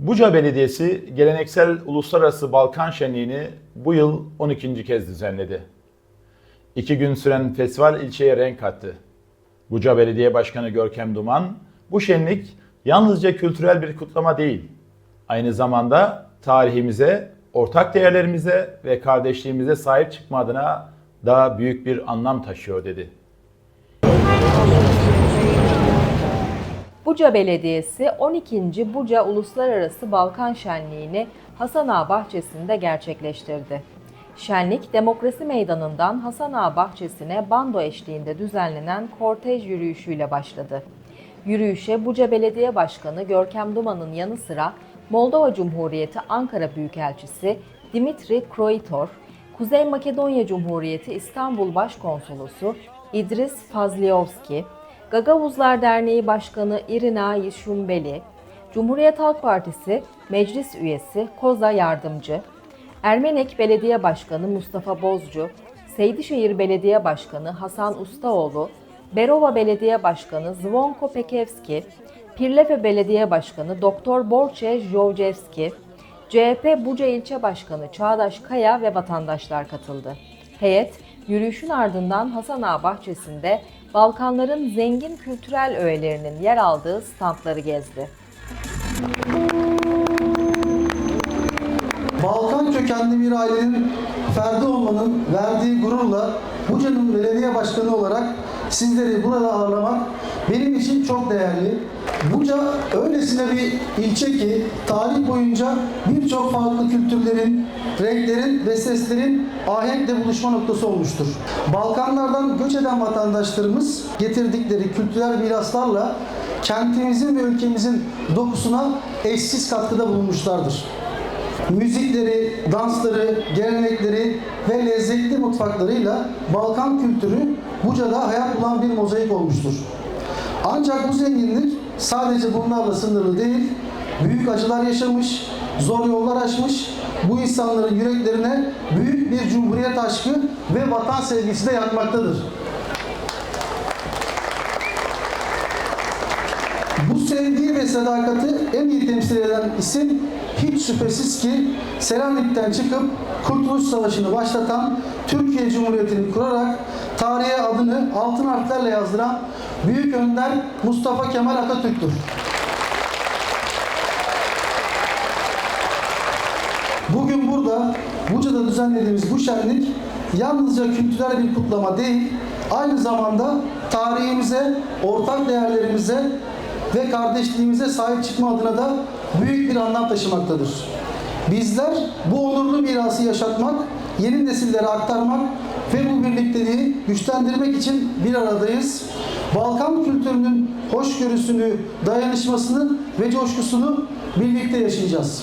Buca Belediyesi geleneksel Uluslararası Balkan Şenliği'ni bu yıl 12. kez düzenledi. İki gün süren festival ilçeye renk kattı. Buca Belediye Başkanı Görkem Duman, bu şenlik yalnızca kültürel bir kutlama değil, aynı zamanda tarihimize, ortak değerlerimize ve kardeşliğimize sahip çıkma adına daha büyük bir anlam taşıyor dedi. Buca Belediyesi 12. Buca Uluslararası Balkan Şenliği'ni Hasan Ağa Bahçesi'nde gerçekleştirdi. Şenlik, Demokrasi Meydanı'ndan Hasan Ağa Bahçesi'ne bando eşliğinde düzenlenen kortej yürüyüşüyle başladı. Yürüyüşe Buca Belediye Başkanı Görkem Duman'ın yanı sıra Moldova Cumhuriyeti Ankara Büyükelçisi Dimitri Kroitor, Kuzey Makedonya Cumhuriyeti İstanbul Başkonsolosu İdris Fazliovski, Gagavuzlar Derneği Başkanı Irina Yişumbeli, Cumhuriyet Halk Partisi Meclis Üyesi Koza Yardımcı, Ermenek Belediye Başkanı Mustafa Bozcu, Seydişehir Belediye Başkanı Hasan Ustaoğlu, Berova Belediye Başkanı Zvonko Pekevski, Pirlefe Belediye Başkanı Doktor Borçe Jovcevski, CHP Buca İlçe Başkanı Çağdaş Kaya ve vatandaşlar katıldı. Heyet, yürüyüşün ardından Hasan Ağa bahçesinde Balkanların zengin kültürel öğelerinin yer aldığı standları gezdi. Balkan kökenli bir ailenin ferdi olmanın verdiği gururla Buca'nın belediye başkanı olarak sizleri burada ağırlamak benim için çok değerli. Buca öylesine bir ilçe ki tarih boyunca birçok farklı kültürlerin, renklerin ve seslerin ahenkle buluşma noktası olmuştur. Balkanlardan göç eden vatandaşlarımız getirdikleri kültürel miraslarla kentimizin ve ülkemizin dokusuna eşsiz katkıda bulunmuşlardır müzikleri, dansları, gelenekleri ve lezzetli mutfaklarıyla Balkan kültürü Buca'da hayat bulan bir mozaik olmuştur. Ancak bu zenginlik sadece bunlarla sınırlı değil, büyük acılar yaşamış, zor yollar aşmış, bu insanların yüreklerine büyük bir cumhuriyet aşkı ve vatan sevgisi de yakmaktadır. Bu sevgiyi ve sadakati en iyi temsil eden isim hiç şüphesiz ki Selanik'ten çıkıp Kurtuluş Savaşı'nı başlatan Türkiye Cumhuriyeti'ni kurarak tarihe adını altın harflerle yazdıran Büyük Önder Mustafa Kemal Atatürk'tür. Bugün burada Buca'da düzenlediğimiz bu şenlik yalnızca kültürel bir kutlama değil, aynı zamanda tarihimize, ortak değerlerimize ve kardeşliğimize sahip çıkma adına da büyük bir anlam taşımaktadır. Bizler bu onurlu mirası yaşatmak, yeni nesillere aktarmak ve bu birlikteliği güçlendirmek için bir aradayız. Balkan kültürünün hoşgörüsünü, dayanışmasını ve coşkusunu birlikte yaşayacağız.